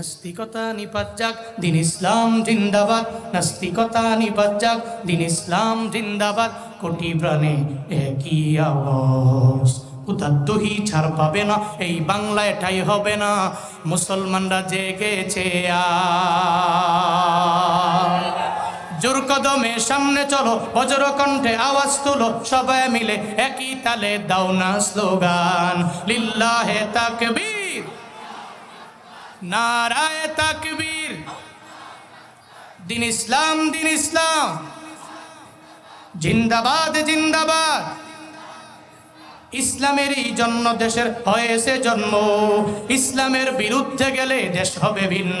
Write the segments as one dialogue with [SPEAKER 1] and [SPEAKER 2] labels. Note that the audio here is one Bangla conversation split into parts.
[SPEAKER 1] নাস্তিকতা নিপাত যাক দিন ইসলাম জিন্দাবাদ। নাস্তিকতা নিপাত যাক দিন ইসলাম জিন্দাবাদ। কোটি প্রাণে একই আওয়াজ। উদাত্তহি ছাড় পাবে না, এই বাংলায় ঠাই হবে না। মুসলমানরা জেগেছে জোর কদমে সামনে চলো, বজ্র কণ্ঠে আওয়াজ তুলো, সবাই মিলে একই তালে দাও না স্লোগান। লিল্লাহে তাকবীর। নারায় তাকবীর। দিন ইসলাম দিন ইসলাম। জিন্দাবাদ জিন্দাবাদ। ইসলামের এই জন্য দেশের হয়েছে জন্ম। ইসলামের বিরুদ্ধে গেলে দেশ হবে ভিন্ন।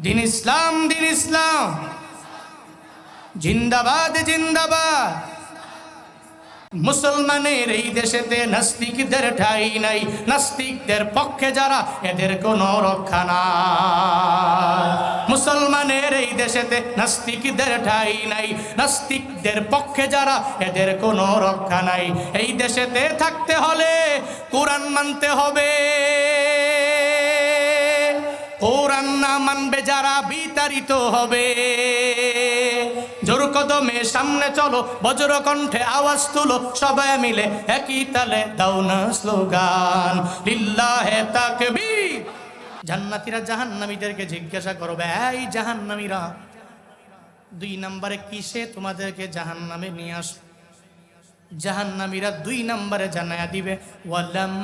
[SPEAKER 1] দিন ইসলাম দিন ইসলাম। জিন্দাবাদ জিন্দাবাদ। মুসলমানের এই দেশেতে নাস্তিকদের ঠাই নাই। নাস্তিকদের পক্ষে যারা, এদের কোনো রক্ষা নাই। মুসলমানের এই দেশেতে নাস্তিকদের ঠাই নাই। নাস্তিকদের পক্ষে যারা, এদের কোনো রক্ষা নাই। এই দেশেতে থাকতে হলে কোরআন মানতে হবে। কোরআন না মানবে যারা বিতাড়িত হবে। জোর কদমে সামনে চলো, বজ্র কণ্ঠে আওয়াজ তুলো, সবাই মিলে একই তালে দাও না স্লোগান। লিল্লাহে তাকবীর। জান্নাতীরা জাহান্নামীদেরকে জিজ্ঞাসা করবে, এই জাহান্নামীরা, দুই নম্বরে কিসে তোমাদেরকে জাহান্নামে নিয়ে আস জাহান্নামীরা দুই নম্বরে জানায়া দিবে, ওয়ালাম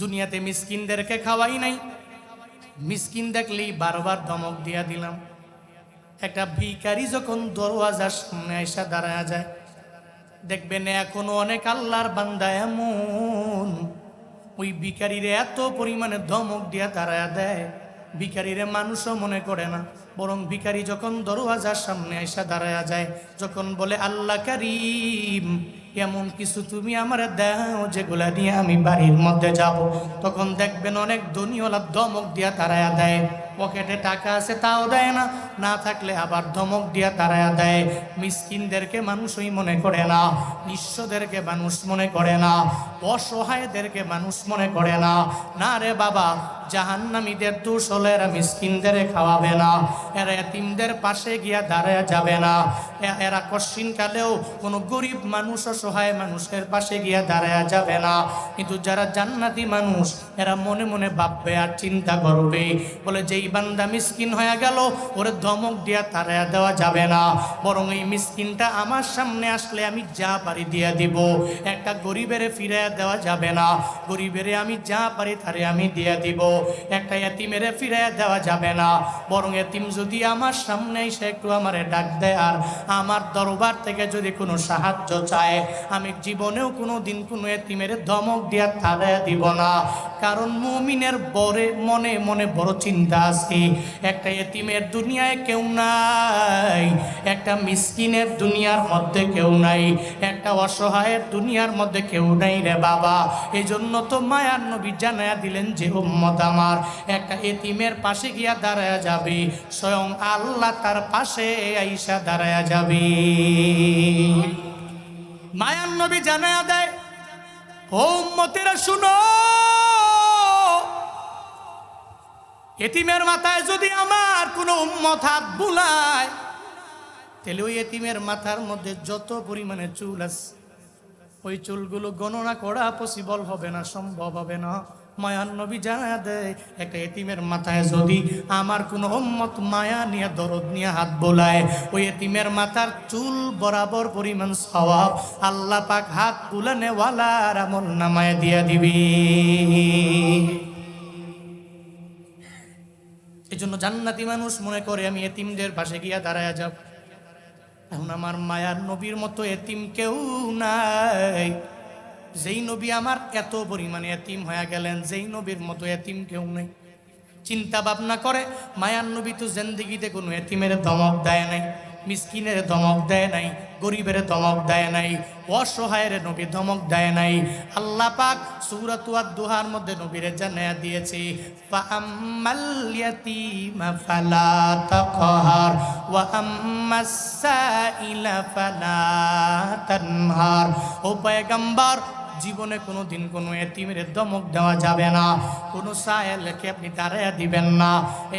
[SPEAKER 1] দুনিয়াতে মিসকিনদেরকে খাওয়াই নাই। মিসকিন দেখলেই বারবার ধমক দিয়া দিলাম। একটা ভিখারি যখন দরওয়াজার সামনে এসে দাঁড়ায় যায়, দেখবেন এখনও অনেক আল্লাহর বান্দা এমন। ওই ভিখারিরে এত পরিমাণে ধমক দিয়া দাঁড়ায় দেয়। ভিখারিরে মানুষও মনে করে না। বরং ভিখারি যখন দরওয়াজার সামনে আইসা দাঁড়ায় যায়, যখন বলে, আল্লাহ কারিম, এমন কিছু তুমি আমার দাও যেগুলা নিয়ে আমি বাড়ির মধ্যে যাব। তখন দেখবেন অনেক ধনীওয়ালা দমক দিয়া তারায়া দেয়। পকেটে টাকা আছে তাও দেয় না না থাকলে আবার ধমক দিয়া তারায়া দেয়। মিসকিনদেরকে মানুষই মনে করে না, নিঃস্বদেরকে মানুষ মনে করে না, অসহায়দেরকে মানুষ মনে করে না। না রে বাবা জাহান্নামীদের এরা মিসকিনদের খাওয়াবে না। এরা এতিমদের পাশে গিয়া দাঁড়ায় যাবে না। এরা কশ্চিনকালেও কোনো গরিব মানুষ অসহায় মানুষের পাশে গিয়া দাঁড়ায় যাবে না। কিন্তু যারা জান্নাতি মানুষ, এরা মনে মনে ভাববে আর চিন্তা করবে। বলে, যেই বান্দা মিসকিন হয়ে গেল, ওরে ধমক দিয়া তাড়ায়া দেওয়া যাবে না। বরং এই মিসকিনটা আমার সামনে আসলে আমি যা পারি দিয়া দিব। একটা গরিবের ফিরে দেওয়া যাবে না। গরিবেরে আমি যা পারি তারে আমি দিয়া দিব। একটা এতিমেরে ফিরে দেওয়া যাবে না। বরং এতিম যদি আমার সামনে এসে একটু আমারে ডাক দেয়, আর আমার দরবার থেকে যদি কোনো সাহায্য চায়, আমি জীবনেও কোনো দিন কোনো এতিমের ধমক দিয়া তাড়া দিব না। কারণ মুমিনের বরে মনে মনে বড় চিন্তা আছে। একটা এতিমের দুনিয়ায় কেউ নাই, একটা মিসকিনের দুনিয়ার মধ্যে কেউ নাই, একটা অসহায়ের দুনিয়ার মধ্যে কেউ নাই রে বাবা। এই জন্য তো মায়ার নবী জানায়া দিলেন যে উম্মত আমার একটা এতিমের পাশে গিয়া দাঁড়ায়া যাবে। স্বয়ং আল্লাহ তার পাশে আইসা দাঁড়ায়া যাবে। মায়ার নবী জানায়া দেয়, ও উম্মতেরা, শুনো। এতিমের মাথায় যদি আমার কোনো উম্মত হাত বুলায়, তাহলে ওই এতিমের মাথার মধ্যে যত পরিমাণে চুল আছে, ওই চুলগুলো গণনা করা পসিবল হবে না, সম্ভব হবে না। মায়ার নবী জানা দেয়, একটা এতিমের মাথায় যদি আমার কোনো উম্মত মায়া নিয়ে, দরদ নিয়ে হাত বোলায়, ওই এতিমের মাথার চুল বরাবর পরিমাণ সওয়াব, আল্লাহ পাক হাত তুলে ওয়ালার আমল নামায় দিয়া দিবি। এই জন্য জান্নাতি মানুষ মনে করে, আমি এতিমদের পাশে গিয়া দাঁড়ায় যাব এখন আমার মায়ার নবীর মতো এতিম কেউ নাই। যেই নবী আমার এত পরিমাণে এতিম হয়ে গেলেন, যেই নবীর মতো এতিম কেউ নেই। চিন্তা ভাবনা করে, মায়ার নবী তো জেন্দিগিতে কোনো এতিমের ধমক দেয় নাই, মিসকিনের ধমক দেয় নাই, গরিবের ধমক দেয় নাই, অসহায়ের নবী ধমক দেয় নাই। আল্লাহ পাক সূরাত দুহার মধ্যে নবীরে জানায়া দিয়েছে ও পয়গম্বর জীবনে কোনো দিন কোনো এতিমের দমক দেওয়া যাবে না। কোনো সায়েলকে আপনি দাঁড়াইয়া দিবেন না।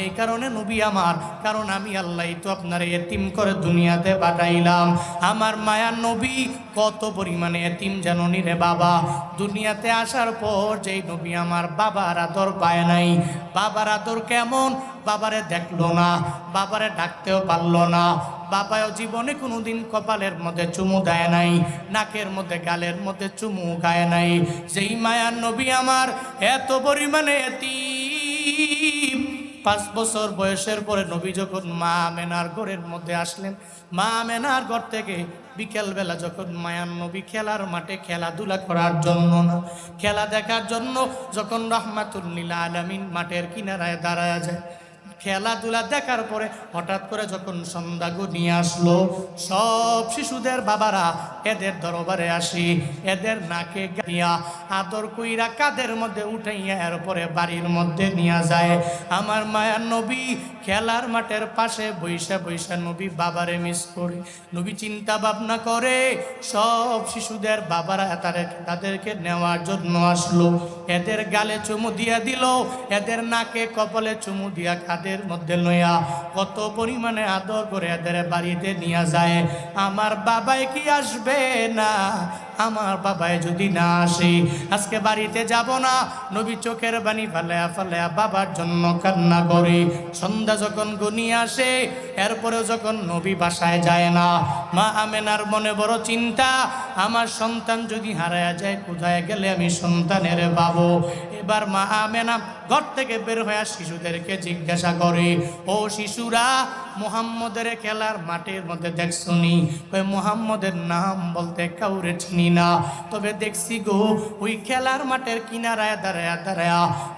[SPEAKER 1] এই কারণে নবী আমার, কারণ আমি আল্লাহ তো আপনার এতিম করে দুনিয়াতে পাঠাইলাম। আমার মায়ার নবী, কত পরিমাণে এতিম জাননি রে বাবা। দুনিয়াতে আসার পর যেই নবী আমার বাবার আদর পায় নাই। বাবার আদর কেমন? বাবারে দেখল না, বাবারে ডাকতেও পারল না। বাবাও জীবনে কোনোদিন কপালের মধ্যে চুমু দেয় নাই, নাকের মধ্যে গালের মধ্যে চুমু গায় নাই। যেই মায়ার নবী আমার এত পরিমাণে পাঁচ বছর বয়সের পরে নবী যখন মা মেনার ঘরের মধ্যে আসলেন, মা মেনার ঘর থেকে বিকেলবেলা যখন মায়ার নবী খেলার মাঠে খেলাধুলা করার জন্য না, খেলা দেখার জন্য যখন রহমাতুল্লিল আলমিন মাঠের কিনারায় দাঁড়ায় যায় খেলাধুলা দেখার পরে হঠাৎ করে যখন সন্ধ্যা নিয়ে আসলো, সব শিশুদের বাবারা, এদের দরবারে আসি, এদের নাকে গাইয়া আদর কইরা কাদের মধ্যে উঠাইয়া এরপরে বাড়ির মধ্যে নিয়ে যায়। আমার মায়ার নবী খেলার মাঠের পাশে বৈশা বৈশা নবী বাবারে মিস করে। নবী চিন্তা ভাবনা করে, সব শিশুদের বাবারা তাদের তাদেরকে নেওয়ার জন্য আসলো। এদের গালে চুমু দিয়া দিল, এদের নাকে কপালে চুমু দিয়া কাদের মধ্যে লইয়া কত পরিমাণে আদর করে এদের বাড়িতে নিয়ে যায়। আমার বাবাই কি আসবে না? আমার বাবায় যদি না আসে, আজকে বাড়িতে যাব না। নবী চোখের বাণী ফালেয়া ফালেয়া বাবার জন্য কান্না করে। সন্ধ্যা যখন গনিয়ে আসে, এরপরেও যখন নবী বাসায় যায় না, মা আমেনার মনে বড় চিন্তা, আমার সন্তান যদি হারায়া যায়, কোথায় গেলে আমি সন্তানের পাবো? এবার মা আমেনা ঘর থেকে বের হয়ে শিশুদেরকে জিজ্ঞাসা করে, ও শিশুরা মোহাম্মদের খেলার মাঠের মধ্যে দেখছনি ওই মোহাম্মদের নাম বলতে কাউরে চিনি না। তবে দেখছি গো, ওই খেলার মাঠের কিনারায় দাঁড়ায় দাঁড়ায়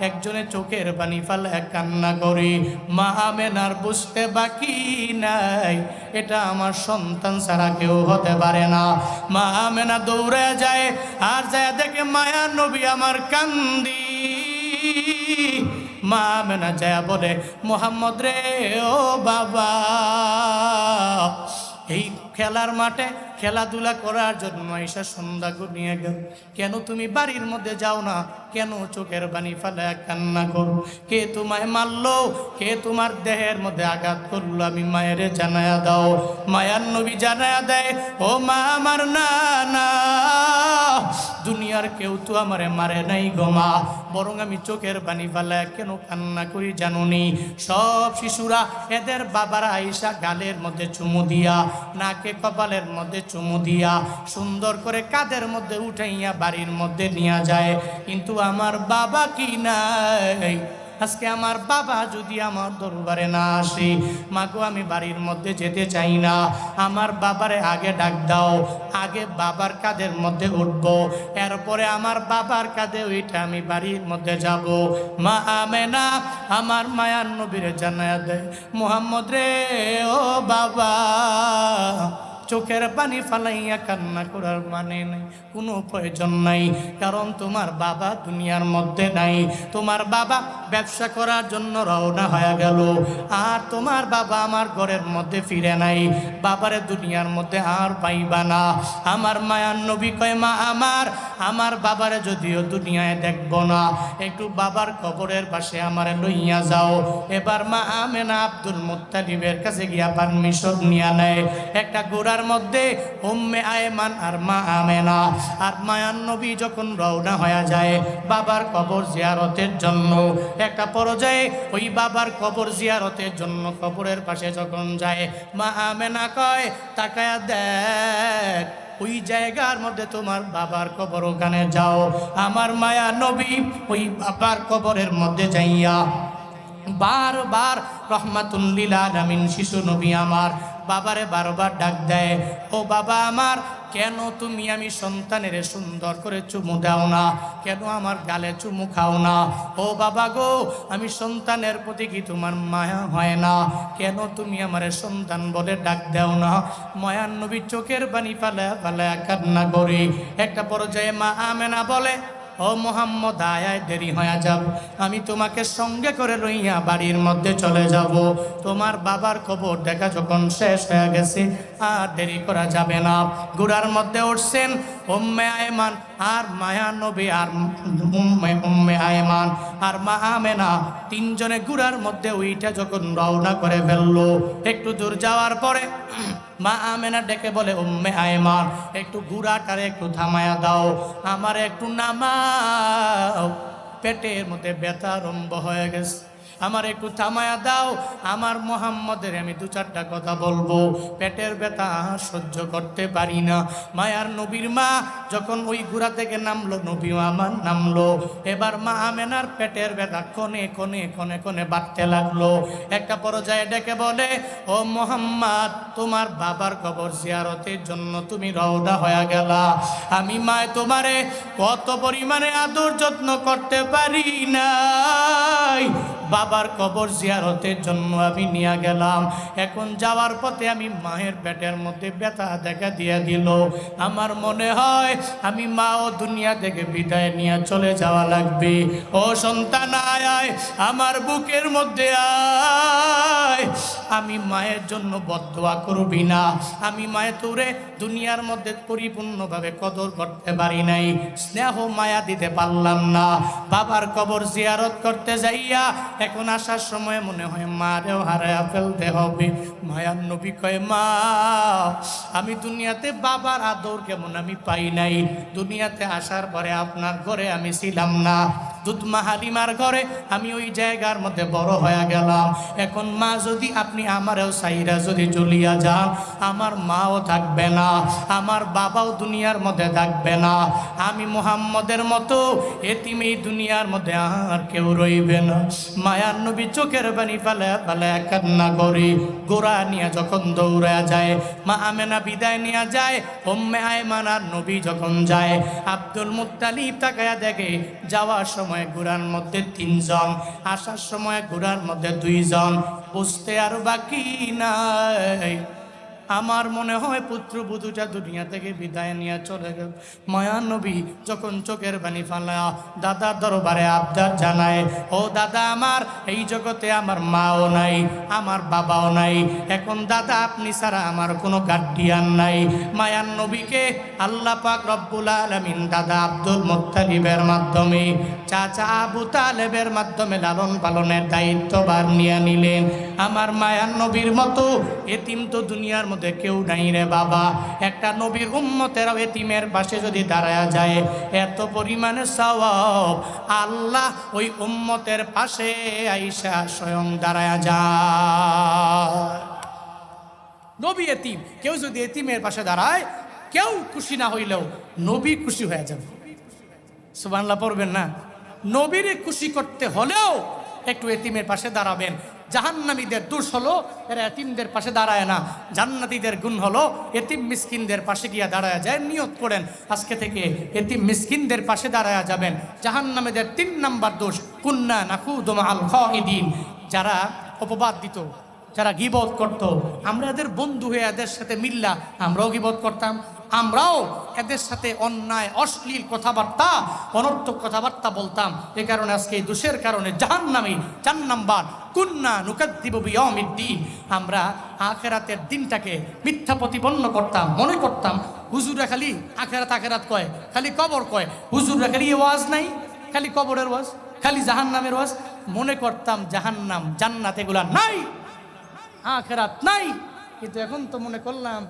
[SPEAKER 1] একজনে চোখের পানি ফালে কান্না করে। মা আমেনার বুঝতে বাকি নাই, এটা আমার সন্তান ছাড়া কেউ হতে পারে না। মা আমেনা দৌড়ে যায়, আর যায় দেখে মায়া নবী আমার কান্দি। মা মেনা যায় বলে, মোহাম্মদ রে, ও বাবা। এই খেলার মাঠে খেলাধুলা করার জন্য এসে সন্ধ্যা নিয়ে গেল। কেন তুমি বাড়ির মধ্যে যাও না? কেন চোখের বাণী ফেলে কান্না করো? কে তোমায় মারলো? কে তোমার দেহের মধ্যে আঘাত করল? আমি মায়ের জানায়া দাও। মায়ার নবী জানায়া দেয়, ও মা, আমার না দুনিয়ার কেউ তো আমারে মারে নাই গো মা। বরং আমি চোখের বাণী ফেলে কেন কান্না করি জানুনি? সব শিশুরা এদের বাবারা আইসা গালের মধ্যে চুমু দিয়া, নাকে কপালের মধ্যে চুমু দিয়া, সুন্দর করে কাদের মধ্যে উঠাইয়া বাড়ির মধ্যে নিয়ে যায়। কিন্তু আমার বাবা কি নাই? আজকে আমার বাবা যদি আমার দরবারে না আসে মাগো আমি বাড়ির মধ্যে যেতে চাই না। আমার বাবারে আগে ডাক দাও, আগে বাবার কাদের মধ্যে উঠবো। এরপরে আমার বাবার কাঁধে ওইটা আমি বাড়ির মধ্যে যাব। মা আমেনা, আমার মায়ার নবীরে জানায় দেয় মোহাম্মদ রে, ও বাবা চোখের পানি ফালাইয়া কান্না করার মানে নাই। কোনো প্রয়োজন নাই, কারণ তোমার বাবা দুনিয়ার মধ্যে নাই। তোমার বাবা ব্যবসা করার জন্য রওনা হয়ে গেল, আর তোমার বাবা আমার ঘরের মধ্যে ফিরে নাই। বাবারে দুনিয়ার মধ্যে আর পাইবা না। আমার মায়ার নবী কয়, মা, আমার আমার বাবারে যদিও দুনিয়ায় দেখব না, একটু বাবার কবরের পাশে আমারে লইয়া যাও। এবার মা আমেনা আব্দুল মুত্তালিবের কাছে গিয়া পারমিশন নিয়ে নেয়। একটা গোড়ার মধ্যে, উম্মে আয়মান আর মা আমেনা। আর মায়ান নবী যখন রওনা হয়ে যায় বাবার কবর জিয়ারতের জন্য, একটা পর্যায়ে ওই বাবার কবর জিয়ারতের জন্য কবরের পাশে যখন যায়, মা আমেনা কয়, তাকায়া দেখ, ওই জায়গার মধ্যে তোমার বাবার কবর ওখানে যাও। আমার মায়া নবী ওই বাবার কবরের মধ্যে যাইয়া, বারবার রহমাতুল্লিল আলামিন শিশু নবী আমার বাবারে বারবার ডাক দেয়, ও বাবা আমার, কেন তুমি আমি সন্তানের সুন্দর করে চুমু দাও না? কেন আমার গালে চুমু খাও না? ও বাবা গো, আমি সন্তানের প্রতি কি তোমার মায়া হয় না? কেন তুমি আমার সন্তান বলে ডাক দেও না? মায়ার নবী চোখের বাণী পালে পালে কান্না করি। একটা পর্যায়ে মা আমেনা বলে ও মোহাম্মদ আয়ায় দেরি হয়ে যাব আমি তোমাকে সঙ্গে করে লইয়া বাড়ির মধ্যে চলে যাব। তোমার বাবার খবর দেখা যখন শেষ হয়ে গেছে, আর দেরি করা যাবে না। গুড়ার মধ্যে উঠছেন উম্মে আয়মান, আর মায়া নবী, আর উম্মে উম্মে আয়মান, আর মা আমেনা। তিনজনে গুড়ার মধ্যে ওইটা যখন রওনা করে ফেলল, একটু দূর যাওয়ার পরে মা আমেনা ডেকে বলে, উম্মে আয়মান, একটু ঘুরাটারে একটু থামায়া দাও, আমার একটু নামাও। পেটের মধ্যে ব্যথা আরম্ভ হয়ে গেছে। আমার একটু থামায়া দাও, আমার মোহাম্মদের আমি দু চারটা কথা বলব। পেটের ব্যথা সহ্য করতে পারি না। মায়ার নবীর মা যখন ওই গুড়া থেকে নামলো নবী আমার নামলো। এবার মা আমেনার পেটের ব্যথা কনে কনে কনে কনে বাড়তে লাগল। একটা পর্যায়ে ডেকে বলে, ও মোহাম্মদ, তোমার বাবার কবর জিয়ারতের জন্য তুমি রওনা হয়ে গেলা। আমি মায় তোমারে কত পরিমাণে আদর যত্ন করতে পারি নাই। বাবার কবর জিয়ারতের জন্য আমি নিয়ে গেলাম। এখন যাওয়ার পথে আমি মায়ের পেটের মধ্যে ব্যথা দেখা দিয়ে দিল। আমার মনে হয় আমি মা ও দুনিয়া থেকে বিদায় নিয়ে চলে যাওয়া লাগবে। ও সন্তান, আয় আমার বুকের মধ্যে আয়। আমি মায়ের জন্য বদোয়া করবি না। আমি মায়ের তোরে দুনিয়ার মধ্যে পরিপূর্ণভাবে কদর করতে পারি নাই। স্নেহ মায়া দিতে পারলাম না। বাবার কবর জিয়ারত করতে যাইয়া এখন আসার সময় মনে হয় মারেও হারায়া ফেলতে হবে। মায়ার নবী কয়, মা, আমি দুনিয়াতে বাবার আদর কেমন আমি পাই নাই। দুনিয়াতে আসার পরে আপনার ঘরে আমি ছিলাম না। দুধমা হালিমার ঘরে আমি ওই জায়গার মধ্যে বড় হয়ে গেলাম। এখন মা যদি আপনি আমারও সাইরা যদি জ্বলিয়া যান, আমার মাও থাকবে না, আমার বাবাও দুনিয়ার মধ্যে থাকবে না। আমি মোহাম্মদের মতো এতিম দুনিয়ার মধ্যে আর কেউ রইবে না। মায়ার নবী চোখের বাণী পালে পালে কান্না করি গোড়া নিয়ে যখন দৌড়া যায়, মা আমেনা বিদায় নিয়ে যায় ওম্মে আয়মানার নবী যখন যায়, আব্দুল মুত্তালিব তাকায়া দেখে যাওয়ার সময় ঘোড়ার মধ্যে তিনজন আসার সময় ঘোড়ার মধ্যে দুইজন বুঝতে আর বাকি নাই। আমার মনে হয় পুত্র বুধুটা দুনিয়া থেকে বিদায় নিয়ে চলে গেল। মায়া নবী যখন চোখের বাণী ফালা দাদা দরবারে আবদার জানায়, ও দাদা আমার, এই জগতে আমার মাও নাই, আমার বাবাও নাই, এখন দাদা আপনি ছাড়া আমার কোনো গার্ডিয়ান নাই। মায়ান নবীকে আল্লাহ পাক রব্বুল আলমিন দাদা আব্দুল মুত্তালিবের মাধ্যমে, চাচা আবু তালেবের মাধ্যমে লালন পালনের দায়িত্ববার নিয়ে নিলেন। আমার মায়ান নবীর মতো এতিম তো দুনিয়ার মধ্যে কেউ নাই রে বাবা। একটা নবীর উম্মতেরাও এতিমের পাশে যদি দাঁড়ায়া যায়, এত পরিমাণে সওয়াব। আল্লাহ ওই উম্মতের পাশে আইসা স্বয়ং দাঁড়ায়া যায়। নবী এতিম, কেউ যদি এতিমের পাশে দাঁড়ায়, কেউ খুশি না হইলেও নবী খুশি হয়ে যাবে। সুবানলা পড়বেন না? নবীরে খুশি করতে হলেও একটু এতিমের পাশে দাঁড়াবেন। জাহান্নামীদের দোষ হলো, এরা এতিমদের পাশে দাঁড়ায় না। জান্নাতীদের গুণ হলো, এতিম মিসকিনদের পাশে গিয়া দাঁড়ায় যায়, নিয়ত করেন, আজকে থেকে এতিম মিসকিনদের পাশে দাঁড়ায় যাবেন। জাহান্নামীদের তিন নাম্বার দোষ, কুন্না নাকুদমা আল খাইদিন যারা অপবাদ দিত, যারা গিবত করত, আমরা এদের বন্ধু হয়ে এদের সাথে মিল্লা, আমরাও গিবত করতাম। আমরাও এদের সাথে অন্যায়, অশ্লীল কথাবার্তা, অনর্থক কথাবার্তা বলতাম। এ কারণে আজকে এই দোষের কারণে জাহান নামে চার নাম্বার কুন্না নুকাদ্দিব বিয়মিদ্দিন আমরা আখেরাতের দিনটাকে মিথ্যা প্রতিপন্ন করতাম, মনে করতাম হুজুরা খালি আখেরাত আখেরাত কয়, খালি কবর কয়। হুজুরা খালি ওয়াজ নাই, খালি কবরের ওয়াজ, খালি জাহান নামের ওয়াজ। মনে করতাম জাহান্নাম, জান্নাত এগুলা নাই, আখেরাত নাই। কিন্তু এখন তো মনে করলাম,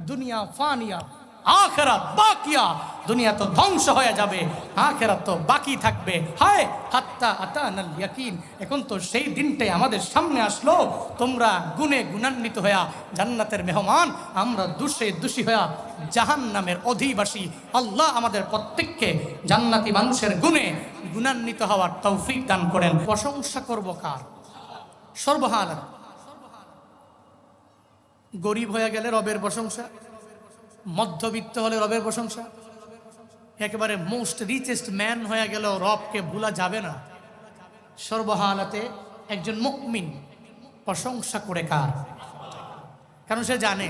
[SPEAKER 1] দুনিয়া ফানিয়া। আখেরাত বাকিয়া, দুনিয়া তো ধ্বংস হয়ে যাবে, আখেরাত তো বাকি থাকবে। হায়, হাত্তা আতানাল ইয়াকিন, এখন তো সেই দিনটাই আমাদের সামনে আসলো। তোমরা গুণে গুণান্বিত হইয়া জান্নাতের মেহমান, আমরা দুষে দোষী হইয়া জাহান নামের অধিবাসী। আল্লাহ আমাদের প্রত্যেককে জান্নাতি মানুষের গুণে গুণান্বিত হওয়ার তৌফিক দান করেন। প্রশংসা করব কার? সর্বহালাত গরিব হয়ে গেলে রবের প্রশংসা? মধ্যবিত্ত হলে রবের প্রশংসা। একেবারে মোস্ট রিচেস্ট ম্যান হয়ে গেল রবকে ভুলা যাবে না। সর্বহালাতে একজন মুকমিন প্রশংসা করে কার? কারণ সে জানে,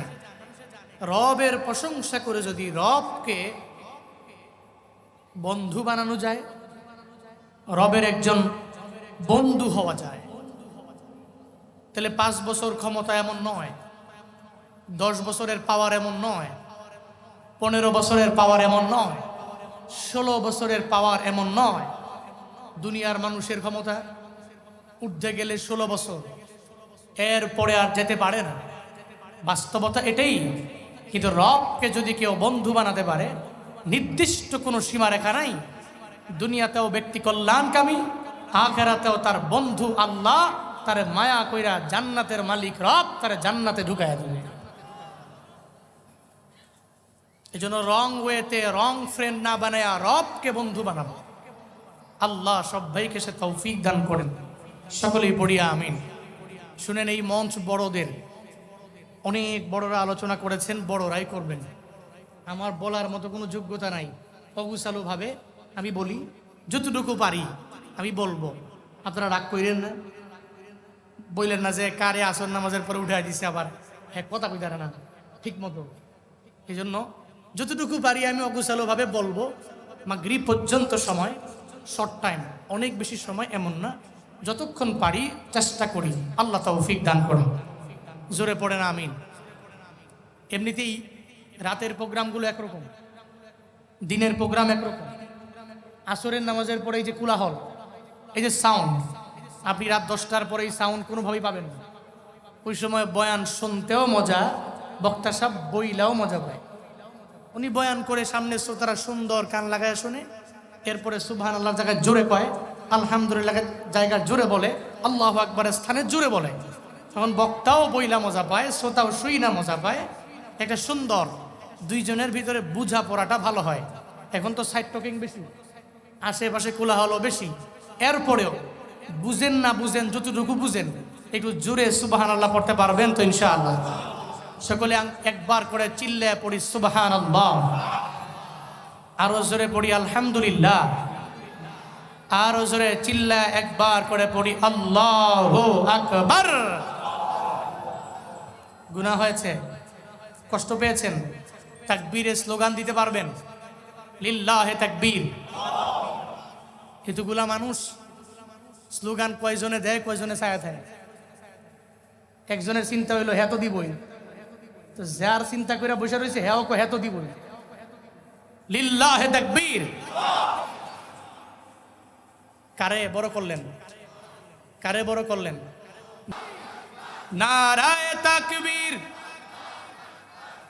[SPEAKER 1] রবের প্রশংসা করে যদি রবকে বন্ধু বানানো যায়, রবের একজন বন্ধু হওয়া যায়। তাহলে পাঁচ বছর ক্ষমতা এমন নয়, দশ বছরের পাওয়ার এমন নয় পনেরো বছরের পাওয়ার এমন নয়, ষোলো বছরের পাওয়ার এমন নয়। দুনিয়ার মানুষের ক্ষমতা উঠতে গেলে ষোলো বছর এর পরে আর যেতে পারে না। বাস্তবতা এটাই, কিন্তু রবকে যদি কেউ বন্ধু বানাতে পারে, নির্দিষ্ট কোনো সীমারেখা নাই। দুনিয়াতেও ব্যক্তি কল্যাণকামী, আখেরাতেও তার বন্ধু আল্লাহ, তার মায়া কইরা জান্নাতের মালিক রব তার জান্নাতে ঢুকাইয়া দেবে। এই জন্য রং ওয়েতে রং ফ্রেন্ড না বানায়া রবকে বন্ধু বানাবো। আল্লাহ সবাইকে সে তৌফিক দান করেন। সকলেই পড়িয়া আমিন। শুনেন এই মঞ্চ বড়দের। অনেক বড়রা আলোচনা করেছেন, বড়রাই করবেন। আমার বলার মতো কোনো যোগ্যতা নাই। অগুসালুভাবে আমি বলি, যতটুকু পারি আমি বলব। আপনারা রাগ কইলেন না? বললেন না যে কারে আসর নামাজের পরে উঠে দিছে আবার। হ্যাঁ কথা কইতারা না। ঠিক মতো। এই জন্য যতটুকু পারি আমি অগুসালুভাবে বলব মাগরি পর্যন্ত সময় শর্ট টাইম অনেক বেশি সময় এমন না। যতক্ষণ পারি চেষ্টা করি, আল্লাহ তৌফিক দান করুন। জোরে পড়ে না, আমিন। এমনিতেই রাতের প্রোগ্রামগুলো একরকম, দিনের প্রোগ্রাম একরকম, আসরের নামাজের পরে এই যে কুলাহল, এই যে সাউন্ড আপনি রাত দশটার পরে এই সাউন্ড কোনোভাবেই পাবেন না। ওই সময় বয়ান শুনতেও মজা, বক্তা সাহেব বইলাও মজা পায়। উনি বয়ান করে সামনে শ্রোতারা সুন্দর কান লাগায় শুনে। এরপরে সুবহান আল্লাহ জায়গায় জোরে কয়। আলহামদুলিল্লাহ জায়গায় জোরে বলে। আল্লাহ আকবরের স্থানে জোরে বলে। তখন বক্তাও বইলা মজা পায়, শ্রোতাও শুই না মজা পায়। একটা সুন্দর দুইজনের ভিতরে বুঝা পড়াটা ভালো হয়। এখন তো সাইড টকিং বেশি, আশেপাশে কোলাহলও বেশি। এরপরেও বুঝেন না বুঝেন, যতটুকু বুঝেন, একটু জোরে সুবাহান আল্লাহ পড়তে পারবেন তো ইনশাআল্লাহ। সকলে একবার করে চিল্লে পড়ি সুবাহান আরও জোরে পড়ি, আলহামদুলিল্লাহ। আরও জোরে চিল্লা একবার করে পড়ি, আল্লাহ আকবার। গুনাহ হয়েছে। কষ্ট পেয়েছেন? তাকবীরের স্লোগান দিতে পারবেন? লিল্লাহে তাকবীর। এতগুলা মানুষ স্লোগান কয়জনে দেয়, কয়জনে ছায়া থাকে একজনের চিন্তা হইল হ্যাঁ তো দিবই। তো যার চিন্তা করে বসে রয়েছে হ্যাঁ কো হ্যাঁ তো দিবই। লিল্লাহে তাকবীর। কারে বড় করলেন? কারে বড় করলেন? নারায় তাকবীর।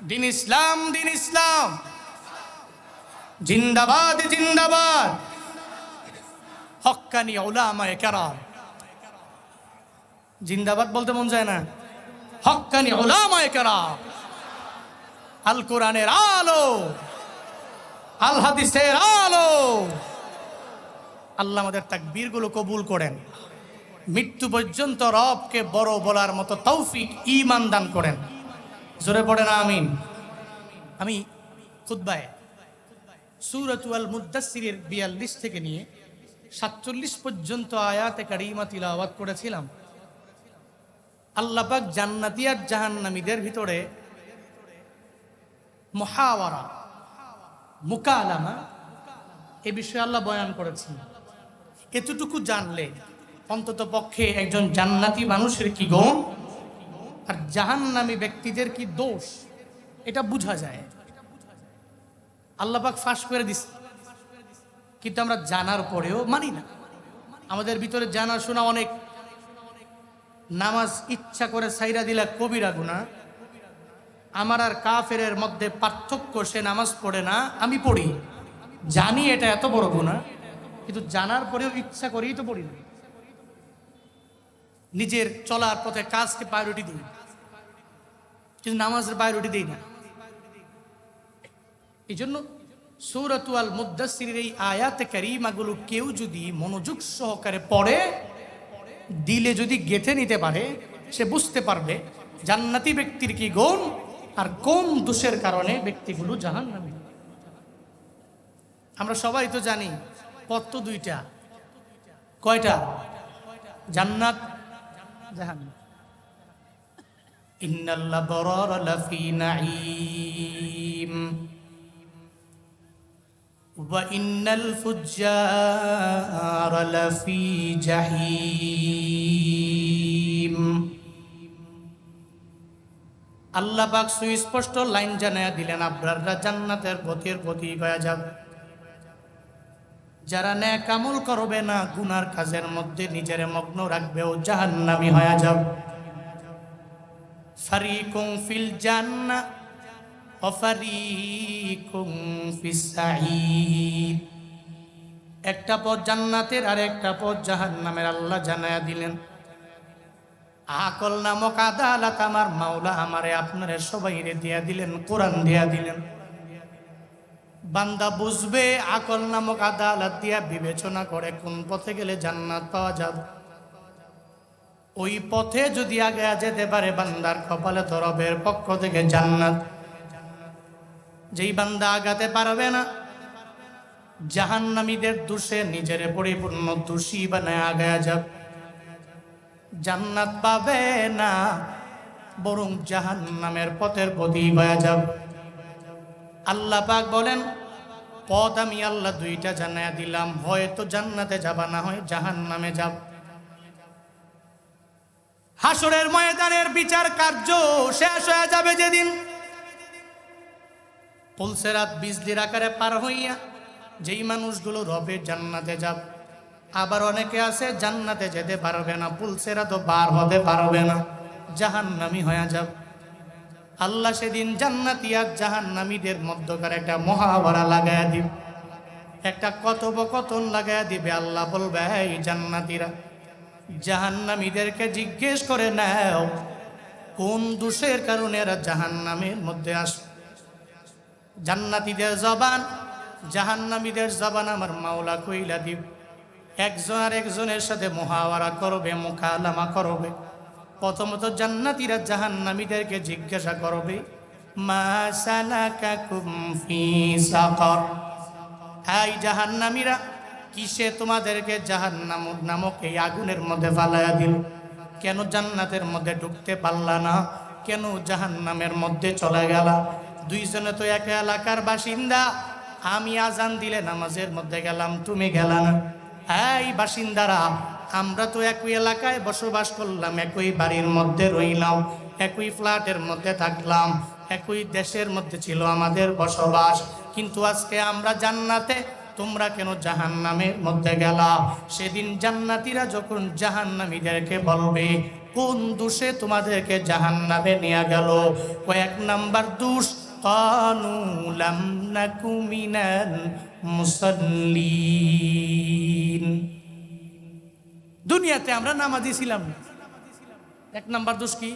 [SPEAKER 1] দিন ইসলাম দিন ইসলাম। জিন্দাবাদ জিন্দাবাদ। হক্কানি ওলামায়ে কেরাম। জিন্দাবাদ বলতে মন যায় না? হক্কানি ওলামায়ে কেরাম। আল কোরআনের আলো, আল হাদিসের আলো। আল্লাহ আমাদের তাকবীরগুলো কবুল করেন। মৃত্যু পর্যন্ত রবকে বড় বলার মতো তৌফিক ইমান দান করেন। জোরে পড়ে না আমিন। আমি খুদ্বায় সুরতুয়াল মুদাসিরের বিয়াল্লিশ থেকে নিয়ে সাতচল্লিশ পর্যন্ত আয়াতে কারিমা তিলাওয়াত করেছিলাম। আল্লাপাক জান্নাতি আর জাহান্নামীদের ভিতরে মহাওয়ারা, মুকালামা, এ বিষয়ে আল্লাহ বয়ান করেছেন। এতটুকু জানলে অন্তত পক্ষে একজন জান্নাতি মানুষের কি গুণ? আর জাহান্নামী ব্যক্তিদের কি দোষ? এটা বোঝা যায়। আল্লাপাক ফাঁস করে দিস কিন্তু আমরা জানার পরেও মানি না। আমাদের ভিতরে জানা শোনা অনেক। নামাজ ইচ্ছা করে সাইরা দিলা কবিরা গুণা আমার আর কাফেরের মধ্যে পার্থক্য, সে নামাজ পড়ে না, আমি পড়ি। জানি এটা এত বড় গুণা কিন্তু জানার পরেও ইচ্ছা করেই তো পড়ি না। নিজের চলার পথে কাজকে প্রায়োরিটি দিই। কিন্তু নামাজের প্রায়োরিটি দিই না। এই জন্য সৌরতুয়াল মুদাসিরের এই আয়াতে কারিমাগুলো কেউ যদি মনোযোগ সহকারে পড়ে, দিলে যদি গেথে নিতে পারে, সে বুঝতে পারবে জান্নাতি ব্যক্তির কি গুণ আর কোন দোষের কারণে ব্যক্তিগুলো জাহান নামে আমরা সবাই তো জানি পথ তো দুইটা কয়টা জান্নাত জাহান্নাম ইন্নাল্লাহ বরার লাফি নাঈম وإن الفجار لفي جحيم আল্লাহ পাক সুস্পষ্ট লাইন জানায়া দিলেন, আব্রাররা জান্নাতের পথের প্রতি গয়া যাবে যারা ন্যাক আমল করবে না, গুনার কাজের মধ্যে নিজের মগ্ন রাখবে ও জাহান্নামি হয়ে যাবে ফারিকুম ফিল জান্না একটা পথ জান্নাতের আর একটা পথ জাহান্নামের, আল্লাহ জানায়া দিলেন আকল নামক আদালত আমার মাওলা আমারে আপনারে সবাই রে দিয়া দিলেন, কোরআন দিয়া দিলেন। বান্দা বুঝবে আকল নামক আদালত দিয়া বিবেচনা করে কোন পথে গেলে জান্নাত পাওয়া যাবে। ওই পথে যদি আগে যেতে পারে বান্দার কপালে তরবের পক্ষ থেকে জান্নাত। যেই বান্দা আগাতে পারবে না, জাহান্নামীদের দোষে নিজের পরিপূর্ণ দোষী বানায় আগায় যাবে। জান্নাত পাবে না, বরং জাহান্নামের পথের প্রতি গয়া যাব। আল্লাহ পাক বলেন, পথ আমি আল্লাহ দুইটা জানায়া দিলাম হয়তো জান্নাতে যাবা না, হয় জাহান্নামে যাব হাসরের ময়দানের বিচার কার্য শেষ হয়ে যাবে যেদিন। পুলসেরাত বিজলির আকারে পার হইয়া যেই মানুষগুলো রবে জান্নাতে যাব। আবার অনেকে আছে, জান্নাতে যেতে পারবে না পুলসেরা তো বার হতে পারবে না, জাহান্নামি হয়ে যাব আল্লাহ সেদিন জান্নাতি আর জাহান্নামীদের মধ্যকার একটা মহাবরা লাগায়া দিব। একটা কথোপকথন লাগায়া দিবে, আল্লাহ বলবে, এই জান্নাতিরা, জাহান্নামীদেরকে জিজ্ঞেস করে নাও, কোন দোষের কারণে এরা জাহান্নামের মধ্যে আস? জান্নাতিদের জবান, জাহান্নামীদের জবান আমার মাওলা কইলা দিব। একজন আর একজনের সাথে মহাওয়ারা করবে, মোকালামা করবে। প্রথমত জান্নাতীরা জাহান্নামীদেরকে জিজ্ঞাসা করবে হাই জাহান্নামীরা, কিসে তোমাদেরকে জাহান্নাম নামক এই আগুনের মধ্যে ফালাইয়া দিল? কেন জান্নাতের মধ্যে ঢুকতে পারলা না? কেন জাহান্নামের মধ্যে চলে গেলা? দুইজনে তো এক এলাকার বাসিন্দা। আমি আজান দিলে নামাজের মধ্যে গেলাম, তুমি গেলা না। এই বাসিন্দারা, আমরা তো একই এলাকায় বসবাস করলাম, একই বাড়ির মধ্যে রইলাম, একই ফ্ল্যাটের মধ্যে থাকলাম, একই দেশের মধ্যে ছিল আমাদের বসবাস। কিন্তু আজকে আমরা জান্নাতে, তোমরা কেন জাহান্নামের মধ্যে গেলা? সেদিন জান্নাতীরা যখন জাহান্নামীদেরকে বলবে, কোন দোষে তোমাদেরকে জাহান্নামে নিয়ে গেল? কয়েক নাম্বার দোষ লাম নাকু মিনাল মুসাল্লিন দুনিয়াতে আমরা নামাজি ছিলাম। এক নাম্বার দোষ কি?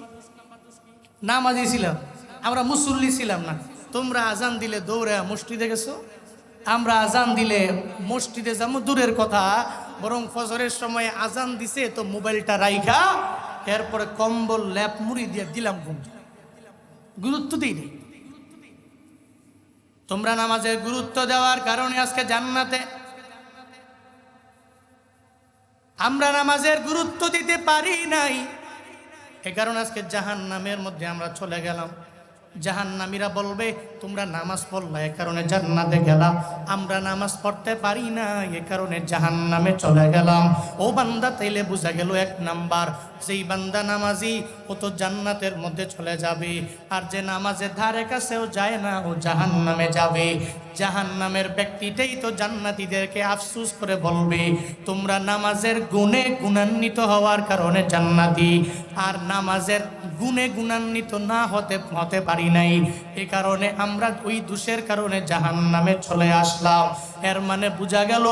[SPEAKER 1] নামাজি ছিলাম। আমরা মুসল্লি ছিলাম না। তোমরা আজান দিলে দৌড়ে মসজিদে গেছো। আমরা আজান দিলে মসজিদে যাব, দূরের কথা। বরং ফজরের সময় আজান দিছে তো মোবাইলটা রাইখা, এরপরে কম্বল, ল্যাপ মুড়ি দিয়ে দিলাম গুরুত্ব দিই নেই। তোমরা নামাজের গুরুত্ব দেওয়ার কারণে আজকে জান্নাতে। আমরা নামাজের গুরুত্ব দিতে পারি নাই। এ কারণে আজকে জাহান নামের মধ্যে আমরা চলে গেলাম। জাহান্নামীরা বলবে, তোমরা নামাজ পড়লা, এ কারণে জান্নাতে গেলাম আমরা নামাজ পড়তে পারি না, এ কারণে জাহান্নামে চলে গেলাম। ও বান্দা তাইলে বোঝা গেল এক নাম্বার, যেই বান্দা নামাজি, ও তো জান্নাতের মধ্যে চলে যাবে। আর যে নামাজের ধারে কাছেও যায় না, ও জাহান্নামে যাবে। জাহান্নামের ব্যক্তিটাই তো জান্নাতিদেরকে আফসুস করে বলবে, তোমরা নামাজের গুণে গুণান্বিত হওয়ার কারণে জান্নাতি, আর নামাজের গুণে গুণান্বিত না হতে হতে পারি নাই। এ কারণে আমরা ওই দোষের কারণে জাহান নামে চলে আসলাম। এর মানে বোঝা গেল,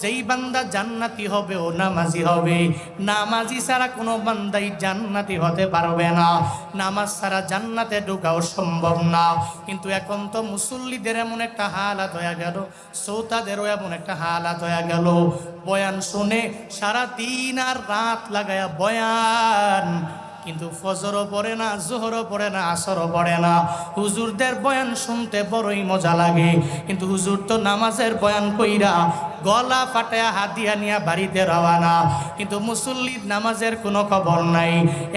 [SPEAKER 1] যেই বান্দা জান্নাতি হবে, ও নামাজি হবে। নামাজি ছাড়া কোনো বান্দাই জান্নাতি হতে পারবে না। নামাজ ছাড়া জান্নাতে ঢুকাও সম্ভব না। কিন্তু এখন তো মুসল্লিদের এমন একটা হালাত হয়ে গেল, শ্রোতাদেরও এমন একটা হালাত হয়ে গেল। বয়ান শুনে সারা দিন আর রাত লাগায়া বয়ান কিন্তু ফজরও পড়ে না, জোহরও পড়ে না, আসরও পড়ে না। হুজুরদের বয়ান শুনতে বড়ই মজা লাগে। কিন্তু হুজুর তো নামাজের বয়ান কইরা গলা ফাটায়া হাতিয়া নিয়া বাড়িতে রওয়ানা। কিন্তু মুসল্লির নামাজের কোনো খবর নাই।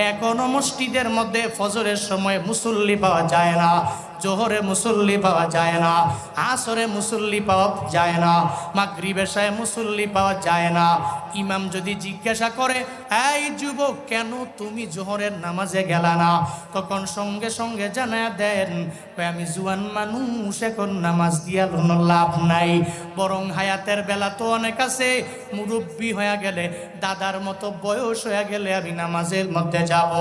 [SPEAKER 1] এখনও মসজিদের মধ্যে ফজরের সময় মুসল্লি পাওয়া যায় না, জোহরে মুসল্লি পাওয়া যায় না, আসরে মুসল্লি পাওয়া যায় না মাগরিবেশায় মুসল্লি পাওয়া যায় না। ইমাম যদি জিজ্ঞাসা করে, এই যুবক, কেন তুমি জোহরের নামাজে গেলা না? তখন সঙ্গে সঙ্গে জানা দেন আমি জুয়ান মানুষ, এখন নামাজ দিয়া লাভ নাই। বরং হায়াতের বেলা তো অনেক আছে, মুরব্বী হয়ে গেলে, দাদার মতো বয়স হয়ে গেলে আমি নামাজের মধ্যে যাব।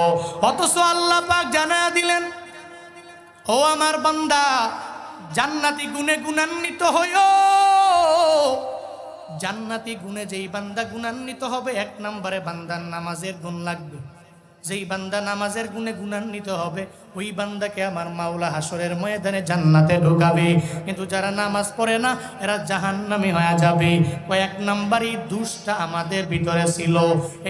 [SPEAKER 1] অথচ আল্লাহ পাক জানা দিলেন, ও আমার বান্দা, জান্নাতি গুণে গুণান্বিত হইও। জান্নাতি গুণে যেই বান্দা গুণান্বিত হবে, এক নম্বরে বান্দার নামাজের গুণ লাগবে। যেই বান্দা নামাজের গুণে গুণান্বিত হবে ওই বান্দাকে আমার মাওলা হাসরের ময়দানে জান্নাতে ঢোকাবে। কিন্তু যারা নামাজ পড়ে না, এরা জাহান্নামী হয়ে যাবে। কয়েক নাম্বারই দুষ্টা আমাদের ভিতরে ছিল।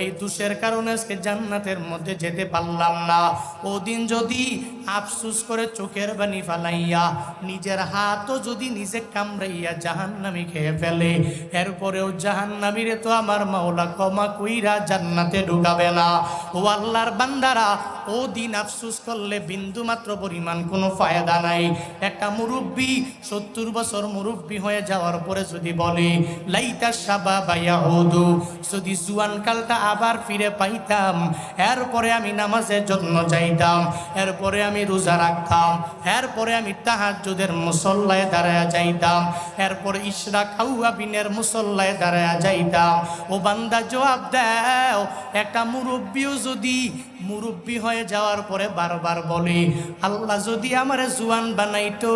[SPEAKER 1] এই দুষের কারণে আজকে জান্নাতের মধ্যে যেতে পারলাম না। ওদিন যদি আফসুস করে চোখের বানি ফালাইয়া, নিজের হাতও যদি নিজে কামড়াইয়া জাহান্নামি খেয়ে ফেলে, এরপরেও জাহান্নামীরে তো আমার মাওলা কমা কইরা জান্নাতে ঢুকাবে না। ও আল্লাহর বান্দারা ও দিন আফসুস করলে বিন্দু মাত্র পরিমাণ কোনো ফায়দা নাই। একটা মুরব্বী, সত্তর বছর মুরব্বী হয়ে যাওয়ার পরে যদি বলে, লাইতা সাবা বাইয়া হদু যদি জুয়ান কালটা আবার ফিরে পাইতাম, এরপরে আমি নামাজের জন্য যাইতাম, এরপরে আমি রোজা রাখতাম, এরপরে আমি তাহাজ্জুদের মুসল্লায় দাঁড়ায় যাইতাম, এরপরে ইশরা খাউয়া বিনের মুসল্লায় দাঁড়ায় যাইতাম। ও বান্দা জবাব দাও, একটা মুরব্বীও যদি মুরব্বী হয়ে যাওয়ার পরে বারবার বলে আল্লাহ যদি আমারে জুয়ান বানাইতো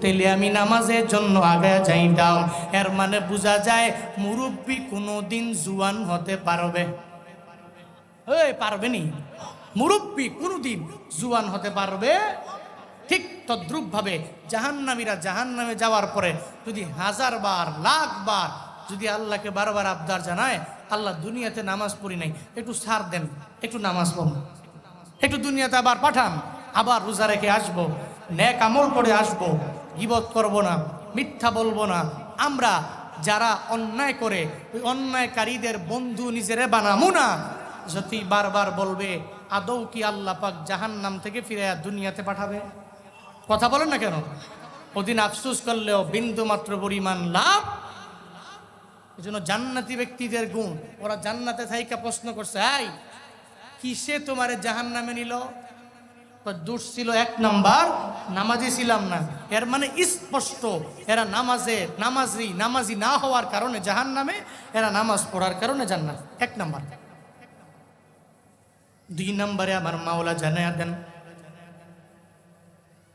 [SPEAKER 1] তাহলে আমি নামাজের জন্য আগে যাইতাম। এর মানে বোঝা যায়, মুরব্বী কোনোদিন জুয়ান হতে পারবে। এই পারবে নি? মুরব্বী কোনোদিন জুয়ান হতে পারবে? ঠিক তদ্রুপ ভাবে জাহান্নামীরা জাহান্নামে যাওয়ার পরে যদি হাজার বার লাখ বার যদি আল্লাহকে বারবার আবদার জানায়, আল্লাহ দুনিয়াতে নামাজ পড়ি নাই, একটু সার দেন, একটু নামাজ পড়ুন। একটু দুনিয়াতে আবার পাঠান, আবার রোজা রেখে আসব, ন্যাক আমল করে আসব, গিবত করব না, মিথ্যা বলব না। আমরা যারা অন্যায় করে, ওই অন্যায়কারীদের বন্ধু নিজেরে বানামু না। যদি বারবার বলবে, আদৌ কি আল্লাহ পাক জাহান নাম থেকে ফিরে দুনিয়াতে পাঠাবে? কথা বলেন না কেন? ওদিন আফসুস করলেও বিন্দু মাত্র পরিমাণ লাভ। এই জন্য জান্নাতি ব্যক্তিদের গুণ, ওরা জান্নাতে থাইকা প্রশ্ন করছে, এই কিসে তোমারে জাহান নামে নিল দোষ ছিল এক নাম্বার, নামাজি ছিলাম না। এর মানে স্পষ্ট, এরা নামাজে, নামাজি নামাজি না হওয়ার কারণে জাহান নামে এরা নামাজ পড়ার কারণে জান্নাত। এক নাম্বার। দুই নম্বরে আমার মাওলা জানায় দেন।